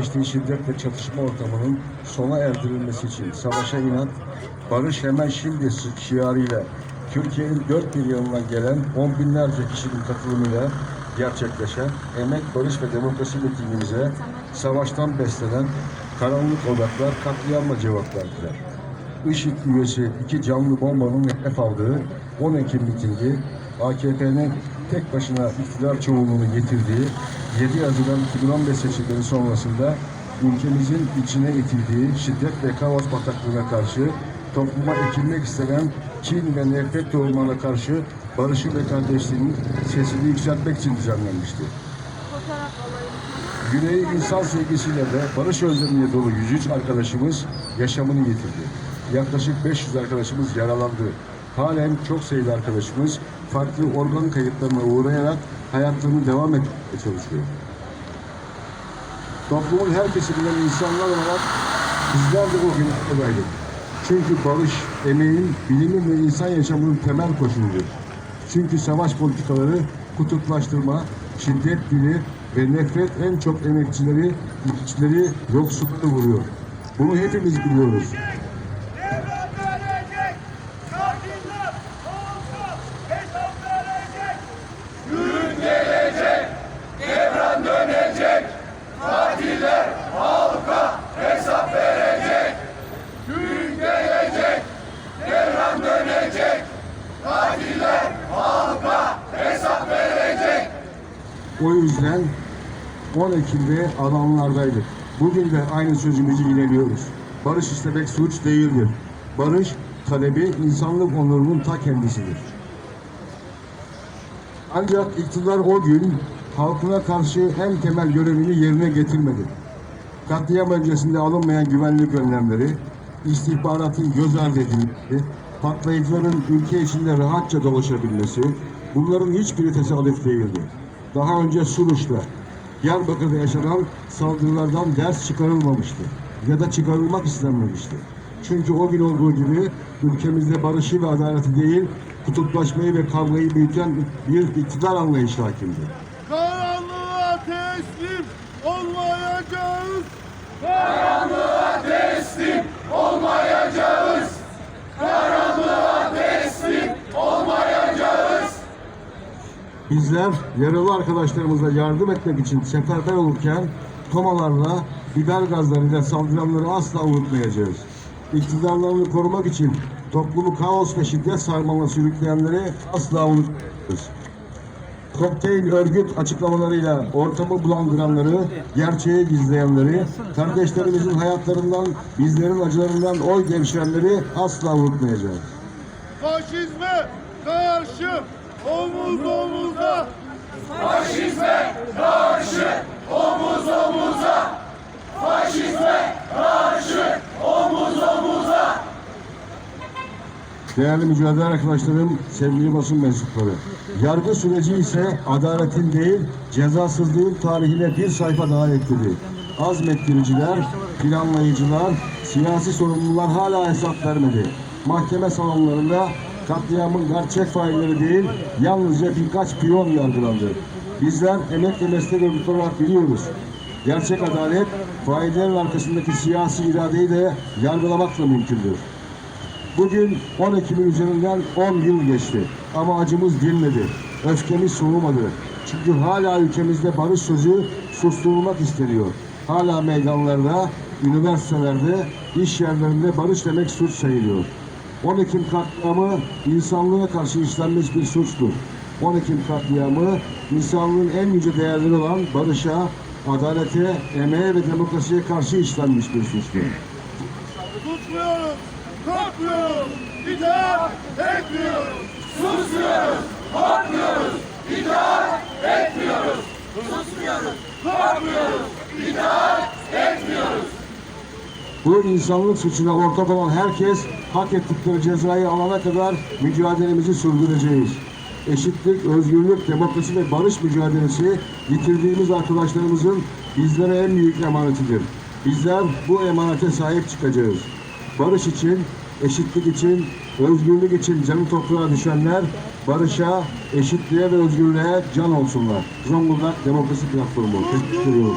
geçtiği şiddet ve çatışma ortamının sona erdirilmesi için savaşa inat, barış hemen şimdi şiarıyla Türkiye'nin dört bir yanından gelen on binlerce kişinin katılımıyla gerçekleşen Emek, Barış ve Demokrasi mitingimize savaştan beslenen karanlık odaklar katliamla cevap verdiler. IŞİD üyesi iki canlı bombanın hedef aldığı 10 Ekim mitingi AKP'nin tek başına iktidar çoğunluğunu getirdiği 7 Haziran 2015 seçimleri sonrasında ülkemizin içine itildiği şiddet ve kaos bataklığına karşı topluma ekilmek istenen kin ve nefret tohumlarına karşı barışı ve kardeşliğin sesini yükseltmek için düzenlenmişti. Yüreği insan sevgisiyle ve barış özlemiyle dolu 103 arkadaşımız yaşamını yitirdi. Yaklaşık 500 arkadaşımız yaralandı. Halen çok sayıda arkadaşımız farklı organ kayıplarına uğrayarak hayatlarını devam etmeye çalışıyor. Toplumun her kesiminden insanlar olarak bizler de o gün oradaydık. Çünkü barış, emeğin, bilimin ve insan yaşamının temel koşuludur. Çünkü savaş politikaları kutuplaştırma, şiddet dili ve nefret en çok emekçileri, işçileri, yoksulları vuruyor. Bunu hepimiz biliyoruz. O yüzden 10 Ekim'de alanlardaydık. Bugün de aynı sözümüzü yineliyoruz. Barış istemek suç değildir. Barış talebi insanlık onurunun ta kendisidir. Ancak iktidar o gün halkına karşı en temel görevini yerine getirmedi. Katliam öncesinde alınmayan güvenlik önlemleri, istihbaratın göz ardı edilmesi, patlayıcıların ülke içinde rahatça dolaşabilmesi, bunların hiçbiri tesadüf değildi. Daha önce Suruç'ta, Diyarbakır'da yaşanan saldırılardan ders çıkarılmamıştı ya da çıkarılmak istenmemişti. Çünkü o gün olduğu gibi ülkemizde barışı ve adaleti değil, kutuplaşmayı ve kavgayı büyüten bir iktidar anlayışı hakimdi. Karanlığa teslim olmayacağız. Karanlığa teslim olmayacağız. Karanlığa teslim olmayacağız. Bizler yaralı arkadaşlarımıza yardım etmek için seferber olurken tomalarla, biber gazlarıyla saldıranları asla unutmayacağız. İktidarlarını korumak için toplumu kaos ve şiddet sarmalına sürükleyenleri asla unutmayacağız. Kokteyl örgüt açıklamalarıyla ortamı bulandıranları, gerçeği gizleyenleri, kardeşlerimizin hayatlarından, bizlerin acılarından oy devşirenleri asla unutmayacağız. Faşizme karşı omuz omuza. Faşizme karşı omuz omuza. Faşizme karşı omuz omuza. Değerli mücadele arkadaşlarım, sevgili basın mensupları. Yargı süreci ise adaletin değil, cezasızlığın tarihine bir sayfa daha ekledi. Azmettiriciler, planlayıcılar, siyasi sorumlular hala hesap vermedi. Mahkeme salonlarında katliamın gerçek failleri değil, yalnızca birkaç piyon yargılandı. Bizler emek ve meslek örgütü olarak biliyoruz. Gerçek adalet, faillerin arkasındaki siyasi iradeyi de yargılamakla mümkündür. Bugün 10 Ekim'in üzerinden 10 yıl geçti. Ama acımız dinmedi. Öfkemiz soğumadı. Çünkü hala ülkemizde barış sözü susturulmak isteniyor. Hala meydanlarda, üniversitelerde, iş yerlerinde barış demek suç sayılıyor. 10 Ekim katliamı insanlığa karşı işlenmiş bir suçtur. 10 Ekim katliamı insanlığın en yüce değerleri olan barışa, adalete, emeğe ve demokrasiye karşı işlenmiş bir suçtur. Tutmuyoruz, korkmuyoruz, itaat etmiyoruz. Susmuyoruz, korkmuyoruz, itaat etmiyoruz. Susmuyoruz, korkmuyoruz, itaat. Bu insanlık suçuna ortak olan herkes hak ettikleri cezayı alana kadar mücadelemizi sürdüreceğiz. Eşitlik, özgürlük, demokrasi ve barış mücadelesi yitirdiğimiz arkadaşlarımızın bizlere en büyük emanetidir. Bizler bu emanete sahip çıkacağız. Barış için, eşitlik için, özgürlük için canı toprağa düşenler barışa, eşitliğe ve özgürlüğe can olsunlar. Zonguldak Demokrasi Platformu. Teşekkür ediyorum.